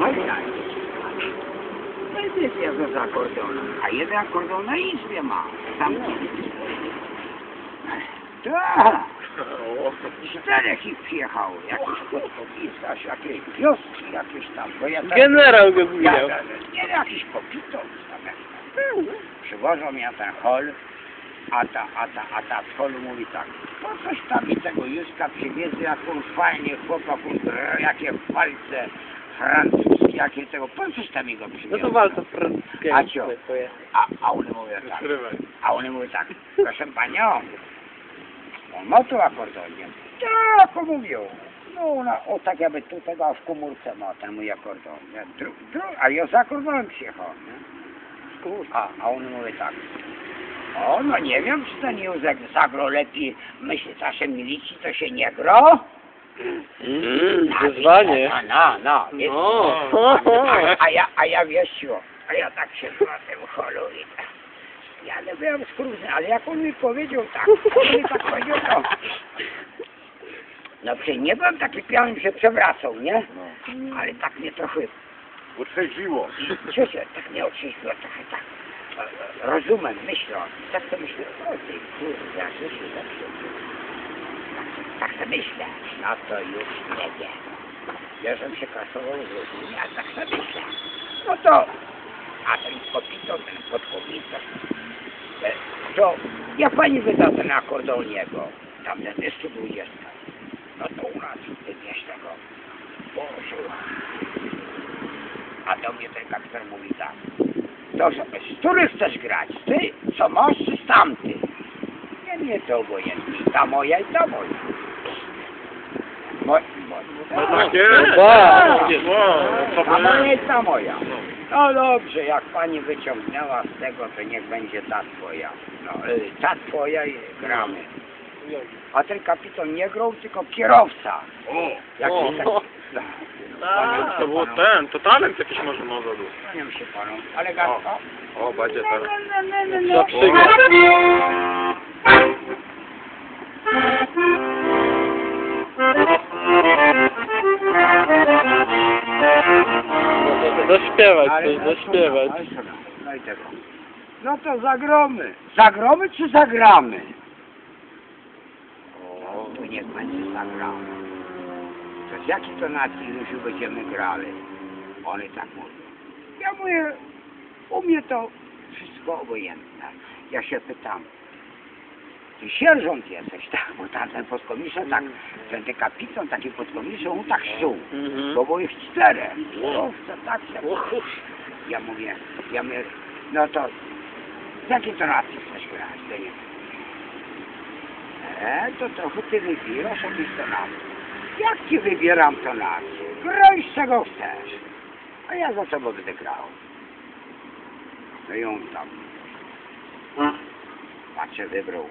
No i i jest ja z akordeonem. A jeden akordeon na izbie ma. Zamknięty. Tak. Czterech ich przyjechało. Jakieś podpopisarz, jakieś wioski, jakieś tam. Bo ja tak, Generał go ja, nie jakiś popito. Przywożą na ten hol, a ta, a ta, a ta z holu mówi tak, no coś tam mi tego Józka przywiedzę, jaką fajnie chłopaku, brr, jakie palce francuskie, jakie tego, po coś tam mi go No to walca francuskiego. A cio? tutaj pojechał. A, a one mówią tak, a one mówią tak, proszę panią, on ma tu akordeon. Tak, mówią. No, na, o tak jakby tu tego w komórce ma ten mój akordeon. nie? Dru, dru, a ja z akordeonem przyjechał. Nie? A, a on mówi tak. O, no nie wiem, czy ten Józek zagro lepiej myśli, że się milicji to się nie gro? Mm, A, wyzwanie. A, no, no, wiesz, No. a, a ja, a ja wiesiu, a ja tak się na tym holu i tak. Ja nie byłem skrócony, ale jak on mi powiedział tak, on mi tak powiedział to. No przecież nie byłem taki piany, że się przewracał, nie? Ale tak mnie trochę Utrzeźwiło. się tak nie otrzeźwiło, trochę tak e, rozumem, myślą. I tak to myślę, o ty kurwa, Żysiu, tak się tak, to myślę, no to już nie wiem. Ja żem się kasował z ludźmi, a tak to myślę. No to, a ten kopito, ten podkopitor, e, to ja pani wyda ten akordeon jego, tam ten 220. No to u nas wybierz tego. Boże. A do mnie ten kapitan mówi tak. To, z który chcesz grać? Ty, co masz, czy z? Nie, nie, to obojętnie. Ta moja, i ta moja. No tak jest. Wow, co ta moja. No dobrze, jak pani wyciągnęła z tego, to niech będzie ta twoja. No, y, ta twoja i gramy. A ten kapitan nie grał, tylko kierowca. O, Jak O. się tak... A, to był ten, to talent jakiś może może był. Kłaniam się panu. Ale gadka? O, będzie teraz. Za No Zaśpiewać, coś zaśpiewać. Ale co, no i tego. No to zagromy. Zagromy czy zagramy? O, to niech będzie zagramy. To z jakiej tonacji już będziemy grali? One tak mówią. Ja mówię, u mnie to wszystko obojętne. Ja się pytam, ty sierżant jesteś, tak? Bo tamten podkomisarz, tak, ten, ten kapitan, taki podkomisarz, on tak szczuł. Mhm. Bo było ich czterech. O, co tak się... Ja mówię, ja mówię, no to z jakiej tonacji chcesz grać? To nie. E, to trochę ty wybierasz jakieś tonacje. Jak ci wybieram tonację? Graj z czego chcesz. A ja za sobą będę grał. No i on tam. Patrzę, wybrał.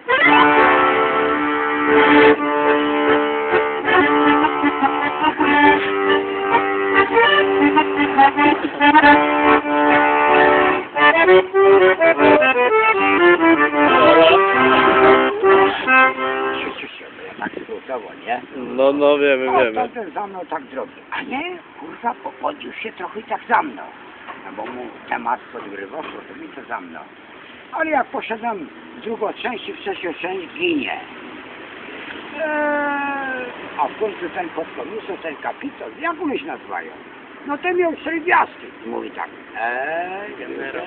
Ja tak skrótowo, nie? No, no wiemy, O, to wiemy. ten za mną tak zrobił. A nie, kurwa, po- podniósł się trochę i tak za mną. No bo mu temat podgrywał, to mi to za mną. Ale jak poszedłem drugą część i w trzecią część ginie. Eee, a w końcu ten podkomisarz, ten kapitan, jak one się nazywają? No ten miał srebiasty. I mówi tak, eee, generał,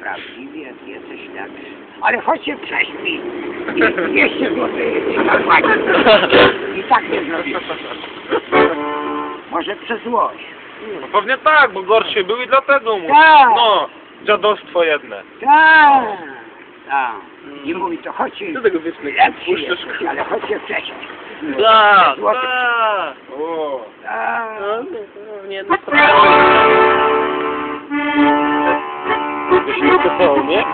prawdziwie jesteś lepszy. Ale chodź się prześpij. I 200 zł I tak nie zrobisz. Może przez złość. No pewnie tak, bo gorsze były dlatego mu. Tak. No, dziadostwo jedne. Tak. Tak. I mówi to chodź Co tego wiecznego? lepszy Puszczasz jesteś, ale chodź się prześpić. Tak, Złoty. tak. O, Tak. No, no, no, nie, no to... Byś nie kupował, nie?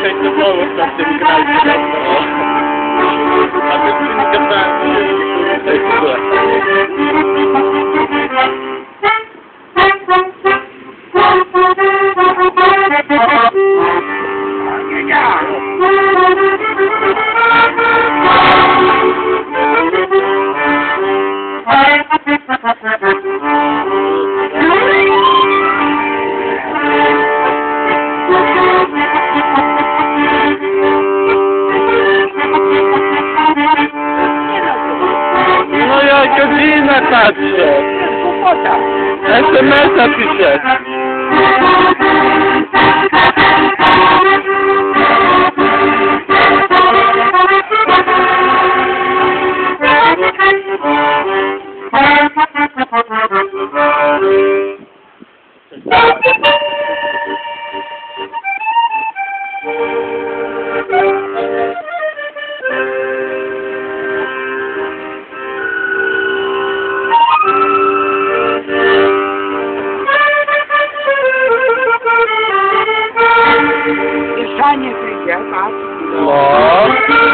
Byś nie kupował w tamtym kraju. To jest głupota. SMS-a piszę. Yes, I Love.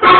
Thank